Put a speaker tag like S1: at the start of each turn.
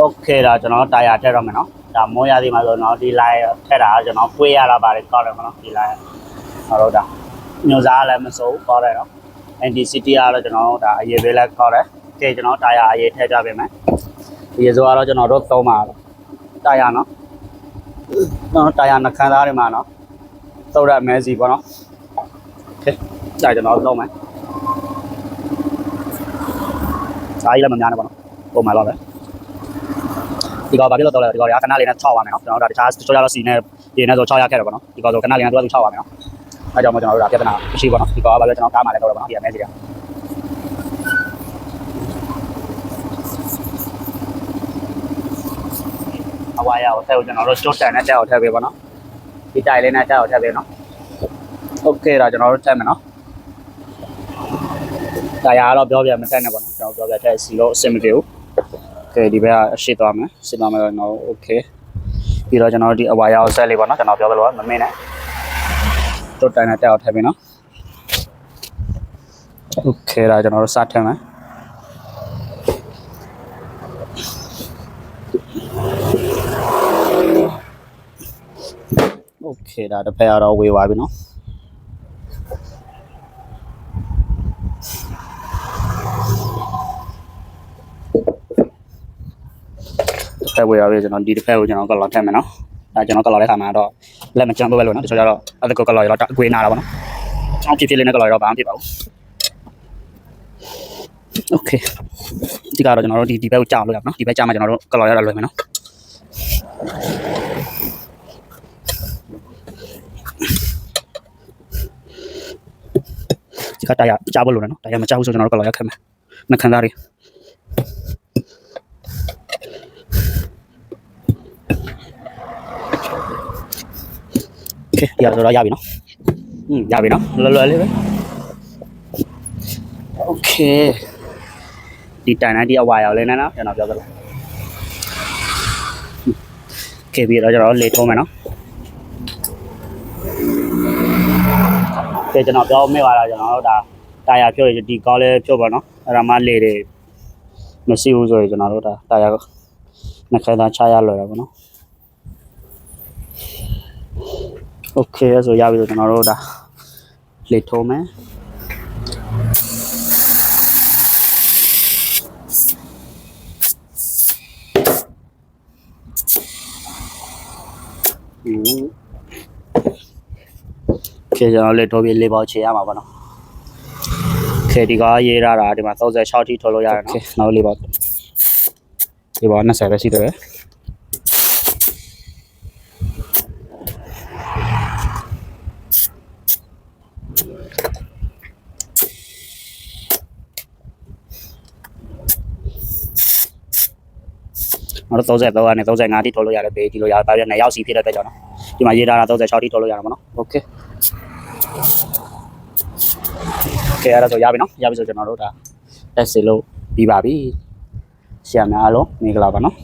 S1: โอเคဒါကျွန်တော်တာယာထည့်တော့မယ်နော်ဒါမိုးရသည်မှာဆိုတော့ဒီ line ထည့်တာကျွန်တော်ပွေးရတာပါတယ်ကောက်တယ်မနော်ဒီ line ဟောတော့ဒါမျိုးစားလည်းမစိုးကောက်တယ်နော် NDCT ကတော့ကျွန်တော်ဒါအရေးပေးလဲကောက်တယ်ကဲကျွန်တော်တာယာအရေးထည့်ကြပေးမယ်ဒီဆိုကတော့ကျွန်တော်တို့သုံးပါတာယာနော်နော်တာယာနှခမ်းသားတွေမှာနော်သုတ်ရမဲစီပေါ့နော်ကဲဒါကျွန်တော်သုံးမယ်အားကြီးလည်းမများနဲ့ပေါ့နော်ပုံမှန်တော့ပဲ ဒီကောဘာဖြစ်လို့တော့လဲဒီကောရခဏလေးနဲ့6ပါမယ်နော်ကျွန်တော်တို့ဒါတခြားချိုးရတော့စီနဲ့ရေနဲ့ဆို6ရခဲ့တယ်ပေါ့နော်ဒီကောဆိုခဏလေးနဲ့သူကသူ6ပါမယ်နော်အဲကြောင့်မို့ကျွန်တော်တို့ဒါပြဿနာမရှိဘူးပေါ့နော်ဒီကောကဘာလဲကျွန်တော်ကားမှလည်းတော့ပေါ့နော်ဒီအမဲစီကအဝါရကိုဆက်ကိုကျွန်တော်တို့ကျွတ်တန်နဲ့တက်အောင်ထည့်ပေးပါနော်ဒီတိုင်လေးနဲ့တက်အောင်ထည့်ပေးနော်โอเคဒါကျွန်တော်တို့ထည့်မယ်နော်ဒါရတော့ပြောပြမဆက်နဲ့ပေါ့နော်ကျွန်တော်ပြောပြတဲ့စီလို့အဆင်မပြေဘူး ကဲဒီဘက်ကအရှိသွားမယ်ရှင်းသွားမယ်တော့ကျွန်တော်โอเคပြီးတော့ကျွန်တော်တို့ဒီအဝါရောဆက်လေးပေါ့နော်ကျွန်တော်ပြောသလိုမမင်းနဲ့တုတ်တိုင်နဲ့တက်အောင်ထည့်ပြီနော်โอเคဒါကျွန်တော်တို့စထည့်မယ်โอเคဒါတစ်ဖက်ကတော့ဝေသွားပြီနော်တစ် ဖက်ဝေသွားပြီကျွန်တော်ဒီတစ်ဖက်ကိုကျွန်တော်ကလော်ထည့်မယ်နော်ဒါကျွန်တော်ကလော်တဲ့ခါမှာတော့လက်မကျန်ဘူးပဲလို့နော်တချို့ကျတော့အဲ့ဒါကကလော်ရတော့အကွေးနာတာပေါ့နော်ကျွန်တော်ဖြစ်ဖြစ်လေးနဲ့ကလော်ရတော့ဘာမှဖြစ်ပါဘူးโอเคဒီကတော့ကျွန်တော်တို့ဒီဒီဘက်ကိုကြာလို့ရပါနော်ဒီဘက်ကြာမှကျွန်တော်တို့ကလော်ရတာလွယ်မယ်နော်ဒီကတရားကြာဖို့လို့နော်တရားမကြာဘူးဆိုကျွန်တော်တို့ကလော်ရခက်မယ်နှခမ်းသားတွေ โอเคဒီကတော့ရပြီနော်อืมရပြီနော်လွယ်လွယ်လေးပဲโอเคဒီတိုင်နဲ့ဒီအဝါရောက်လေးနဲ့နော်ကျွန်တော်ပြောသလိုโอเคပြီးတော့ကျွန်တော်လေထုံးမယ်နော်ကဲကျွန်တော်ပြောမိပါလားကျွန်တော်တို့ဒါတာယာဖြုတ်ရဒီကောလေးဖြုတ်ပါနော်အဲ့ဒါမှလေတွေမရှိဘူးဆိုရင်ကျွန်တော်တို့ဒါတာယာနှစ်ခဲသားချရလွယ်တယ်ပေါ့နော် โอเคဆိုရပြီဆိုကျွန်တော်တို့ဒါလေထုံးမယ်อืมโอเคကျွန်တော်လေထုံးပြီးလေးပေါချေရမှာပေါ့နော်โอเคဒီကရေးရတာဒီမှာ36ထိထုတ်လို့ရတယ်နော်နောက်လေးပေါဒီပေါ20ပဲရှိတယ် နောက်တော့33ကနေ35ထိထုတ်လို့ရတယ်ဘေးကြည့်လို့ရတယ်ဒါပြ2ရောက်စီဖြစ်တဲ့အတွက်ကြောင့်နော်ဒီမှာရေးထားတာ36ထိထုတ်လို့ရတာပေါ့နော်โอเคโอเคအဲ့ဒါဆိုရပြီနော်ရပြီဆိုကျွန်တော်တို့ဒါတက်စီလို့ပြီးပါပြီဆရာများအားလုံးမင်္ဂလာပါနော်